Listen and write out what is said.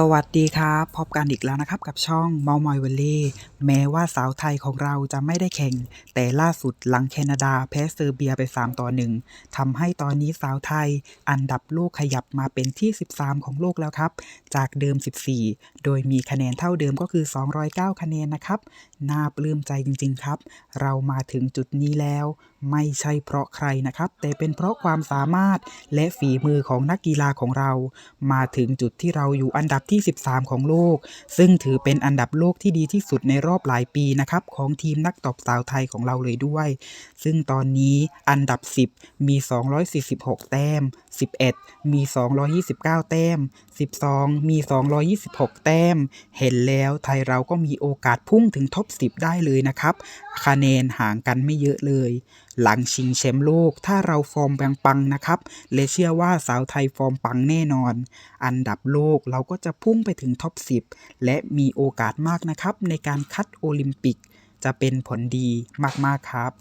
สวัสดีครับพบกันอีกแล้วนะครับ กับช่องเมามอยวันเล่แม้ว่าสาวไทยของเราจะไม่ได้แข่ง แต่ล่าสุดหลังแคนาดาแพ้เซอร์เบียไป 3 ต่อ 1ทำให้ตอนนี้สาวไทย อันดับโลกขยับมาเป็นที่ 13 ของโลกแล้วครับ จากเดิม 14 โดยมีคะแนนเท่าเดิมก็คือ 209 คะแนนนะครับ น่าปลื้มใจจริง ๆ ครับ เรามาถึงจุดนี้แล้ว ไม่ใช่เพราะใครนะครับ แต่เป็นเพราะความสามารถและฝีมือของนักกีฬาของเรา มาถึงจุดที่เราอยู่อันดับที่ 13 ของโลก ซึ่งถือเป็นอันดับโลกที่ดีที่สุดในรอบหลายปีนะครับของทีมนักตบสาวไทยของเราเลยด้วย ซึ่งตอนนี้อันดับ 10 มี 246 แต้ม 11 มี 229 แต้ม 12 มี 226 แต้ม เห็นแล้วไทยเราก็มีโอกาสพุ่งถึงท็อป 10 ได้เลยนะครับ คะแนนห่างกันไม่เยอะเลย หลังชิงแชมป์โลก ถ้าเราฟอร์มปังๆนะครับ และเชื่อว่าสาวไทยฟอร์มปังแน่นอน อันดับโลกเราก็จะพุ่งไปถึงท็อป 10 และมีโอกาสมากนะครับ ในการคัดโอลิมปิกจะเป็นผลดีมากๆครับ